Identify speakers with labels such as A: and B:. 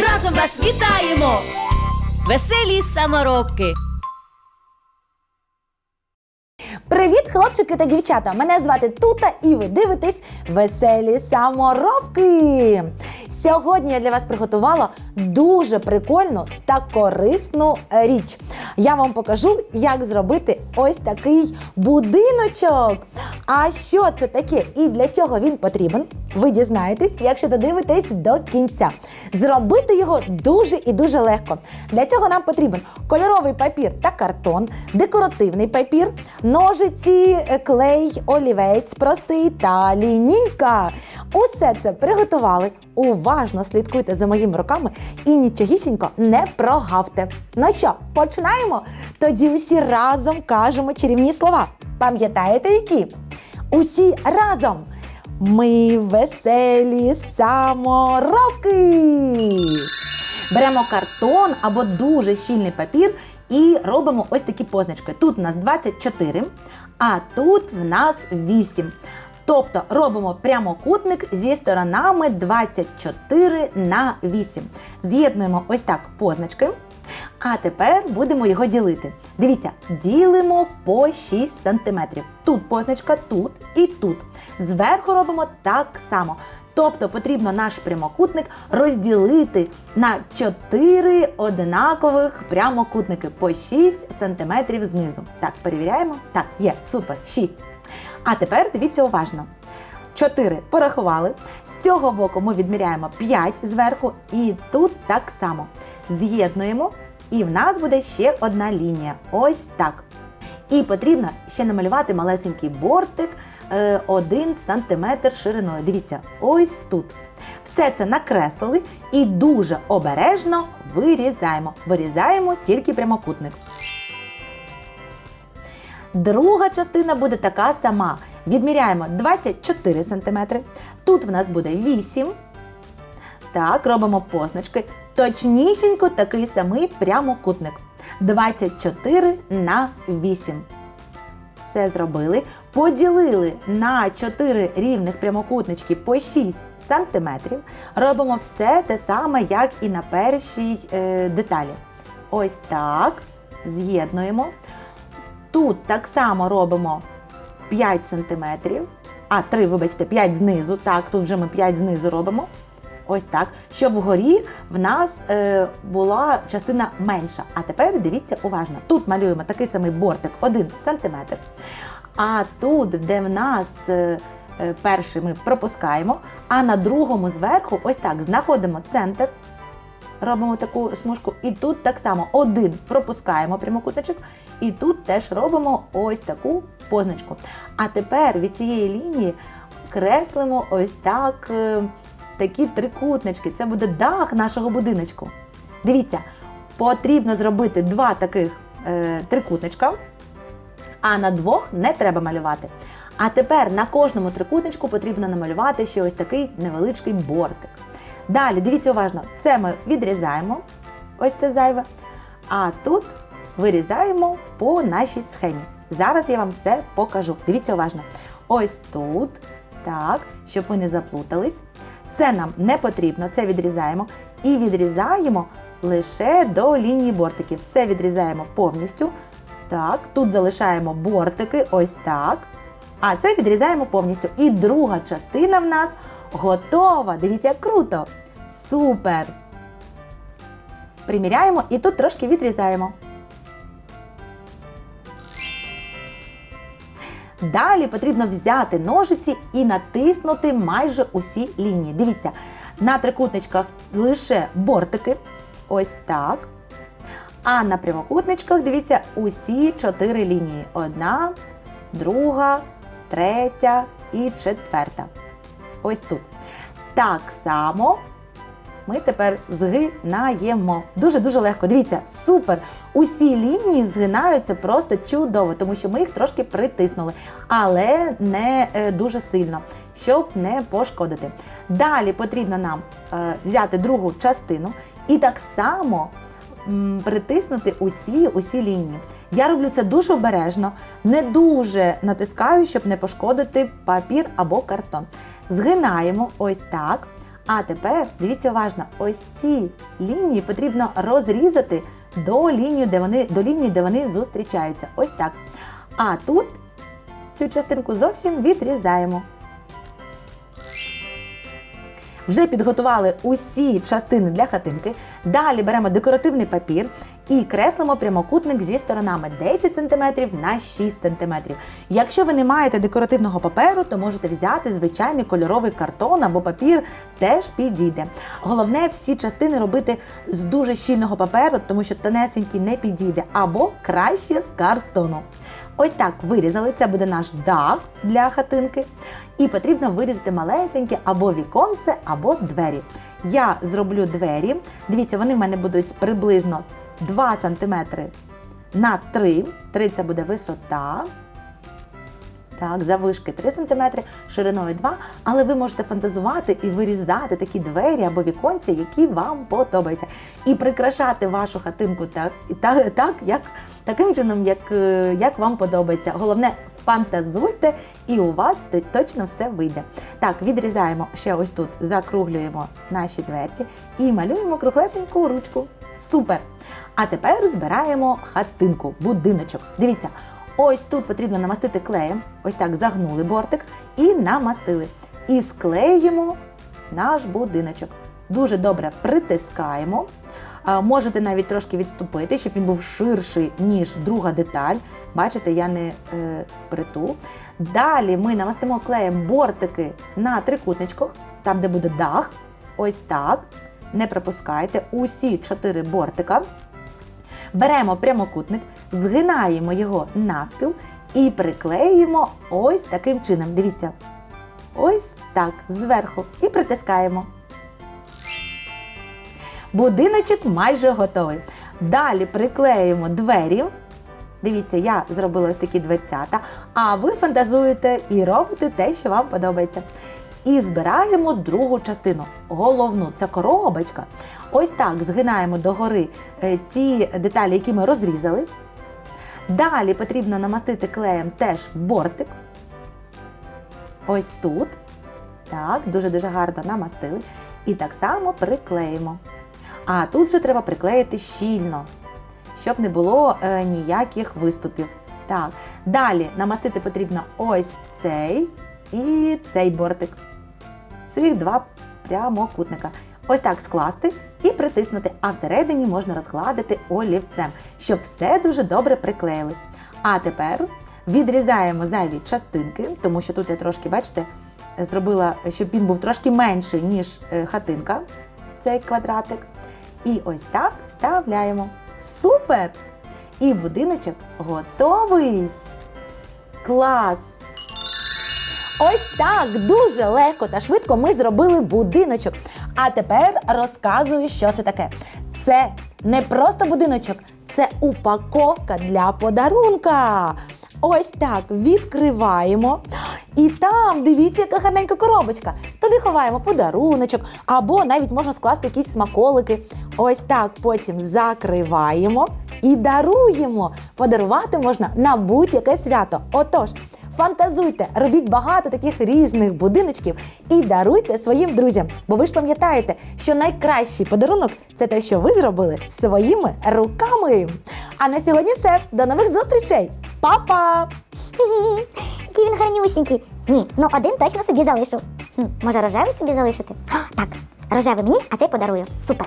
A: разом вас вітаємо, веселі саморобки.
B: Привіт, хлопчики та дівчата! Мене звати Тута і ви дивитесь веселі саморобки. Сьогодні я для вас приготувала дуже прикольну та корисну річ. Я вам покажу, як зробити ось такий будиночок. А що це таке і для чого він потрібен? Ви дізнаєтесь, якщо додивитесь до кінця. Зробити його дуже і дуже легко. Для цього нам потрібен кольоровий папір та картон, декоративний папір, ножиці, е, клей, олівець простий та лінійка. Усе це приготували. Уважно слідкуйте за моїми руками і нічогісінько не прогавте. Ну що, починаємо? Тоді усі разом кажемо чарівні слова. Пам'ятаєте які? Усі разом. Ми веселі саморобки. Беремо картон або дуже щільний папір і робимо ось такі позначки. Тут у нас 24, а тут в нас 8. Тобто робимо прямокутник зі сторонами 24 на 8. З'єднуємо ось так позначки. А тепер будемо його ділити. Дивіться, ділимо по 6 см. Тут позначка, тут і тут. Зверху робимо так само. Тобто потрібно наш прямокутник розділити на 4 однакових прямокутники по 6 см знизу. Так, перевіряємо. Так, є, супер, 6. А тепер дивіться уважно. 4 порахували. З цього боку ми відміряємо 5 зверху, і тут так само. З'єднуємо, і в нас буде ще одна лінія. Ось так. І потрібно ще намалювати малесенький бортик 1 см шириною. Дивіться, ось тут. Все це накреслили і дуже обережно вирізаємо. Вирізаємо тільки прямокутник. Друга частина буде така сама. Відміряємо 24 см. Тут в нас буде 8. Так, робимо позначки. Точнісінько такий самий прямокутник. 24 на 8. Все зробили. Поділили на 4 рівних прямокутнички по 6 см. Робимо все те саме, як і на першій е, деталі. Ось так. З'єднуємо. Тут так само робимо 5 см. А, 3, вибачте, 5 знизу. Так, тут вже ми 5 знизу робимо. Ось так, щоб вгорі в нас е, була частина менша. А тепер дивіться уважно. Тут малюємо такий самий бортик 1 см. А тут, де в нас е, е, перший ми пропускаємо, а на другому зверху, ось так, знаходимо центр. Робимо таку смужку, і тут так само один пропускаємо прямокутничок, і тут теж робимо ось таку позначку. А тепер від цієї лінії креслимо ось так е, такі трикутнички. Це буде дах нашого будиночку. Дивіться, потрібно зробити два таких е, трикутничка, а на двох не треба малювати. А тепер на кожному трикутничку потрібно намалювати ще ось такий невеличкий бортик. Далі, дивіться уважно, це ми відрізаємо, ось це зайве. А тут вирізаємо по нашій схемі. Зараз я вам все покажу. Дивіться уважно. Ось тут, так, щоб ви не заплутались. Це нам не потрібно, це відрізаємо. І відрізаємо лише до лінії бортиків. Це відрізаємо повністю. Так, тут залишаємо бортики, ось так. А це відрізаємо повністю. І друга частина в нас готова. Дивіться, як круто! Супер! Приміряємо і тут трошки відрізаємо. Далі потрібно взяти ножиці і натиснути майже усі лінії. Дивіться, на трикутничках лише бортики. Ось так. А на прямокутничках, дивіться, усі чотири лінії. Одна, друга, третя і четверта. Ось тут. Так само ми тепер згинаємо. Дуже-дуже легко. Дивіться, супер! Усі лінії згинаються просто чудово, тому що ми їх трошки притиснули, але не е, дуже сильно, щоб не пошкодити. Далі потрібно нам е, взяти другу частину і так само притиснути усі, усі лінії. Я роблю це дуже обережно, не дуже натискаю, щоб не пошкодити папір або картон. Згинаємо ось так. А тепер дивіться уважно, ось ці лінії потрібно розрізати до лінії, де вони, до лінії, де вони зустрічаються. Ось так. А тут цю частинку зовсім відрізаємо. Вже підготували усі частини для хатинки. Далі беремо декоративний папір і креслимо прямокутник зі сторонами 10 см на 6 см. Якщо ви не маєте декоративного паперу, то можете взяти звичайний кольоровий картон або папір, теж підійде. Головне всі частини робити з дуже щільного паперу, тому що тонесенький не підійде, або краще з картону. Ось так вирізали. Це буде наш дах для хатинки. І потрібно вирізати малесеньке або віконце, або двері. Я зроблю двері. Дивіться, вони в мене будуть приблизно 2 см на 3. 3 це буде висота. Так, завишки 3 см, шириною 2, але ви можете фантазувати і вирізати такі двері або віконця, які вам подобаються. І прикрашати вашу хатинку так, так, так як, таким чином, як, е, як вам подобається. Головне, фантазуйте, і у вас точно все вийде. Так, відрізаємо ще ось тут, закруглюємо наші дверці і малюємо круглесеньку ручку. Супер! А тепер збираємо хатинку, будиночок. Дивіться, ось тут потрібно намастити клеєм. Ось так загнули бортик і намастили. І склеїмо наш будиночок. Дуже добре притискаємо. Можете навіть трошки відступити, щоб він був ширший, ніж друга деталь. Бачите, я не е, впритул. Далі ми намастимо клеєм бортики на трикутничках, там, де буде дах. Ось так. Не пропускайте усі чотири бортика. Беремо прямокутник, згинаємо його навпіл і приклеїмо ось таким чином. Дивіться. Ось так, зверху. І притискаємо. Будиночок майже готовий. Далі приклеїмо двері. Дивіться, я зробила ось такі дверцята, а ви фантазуєте і робите те, що вам подобається. І збираємо другу частину, головну, це коробочка. Ось так згинаємо догори е, ті деталі, які ми розрізали. Далі потрібно намастити клеєм теж бортик. Ось тут. Так, дуже-дуже гарно намастили. І так само приклеїмо. А тут же треба приклеїти щільно, щоб не було е, ніяких виступів. Так, далі намастити потрібно ось цей і цей бортик. Цих два прямокутника. Ось так скласти і притиснути, а всередині можна розгладити олівцем, щоб все дуже добре приклеїлось. А тепер відрізаємо зайві частинки, тому що тут я трошки, бачите, зробила, щоб він був трошки менший, ніж е, хатинка, цей квадратик. І ось так вставляємо. Супер! І будиночок готовий! Клас! Ось так дуже легко та швидко ми зробили будиночок. А тепер розказую, що це таке. Це не просто будиночок, це упаковка для подарунка. Ось так відкриваємо. І там, дивіться, яка гарненька коробочка. Туди ховаємо подаруночок, або навіть можна скласти якісь смаколики. Ось так потім закриваємо і даруємо. Подарувати можна на будь-яке свято. Отож, фантазуйте, робіть багато таких різних будиночків і даруйте своїм друзям. Бо ви ж пам'ятаєте, що найкращий подарунок це те, що ви зробили своїми руками. А на сьогодні все. До нових зустрічей! Па-па!
C: Який він гарнюсінький. Ні, ну один точно собі залишу. Хм, може рожевий собі залишити? О, так, рожевий мені, а цей подарую. Супер.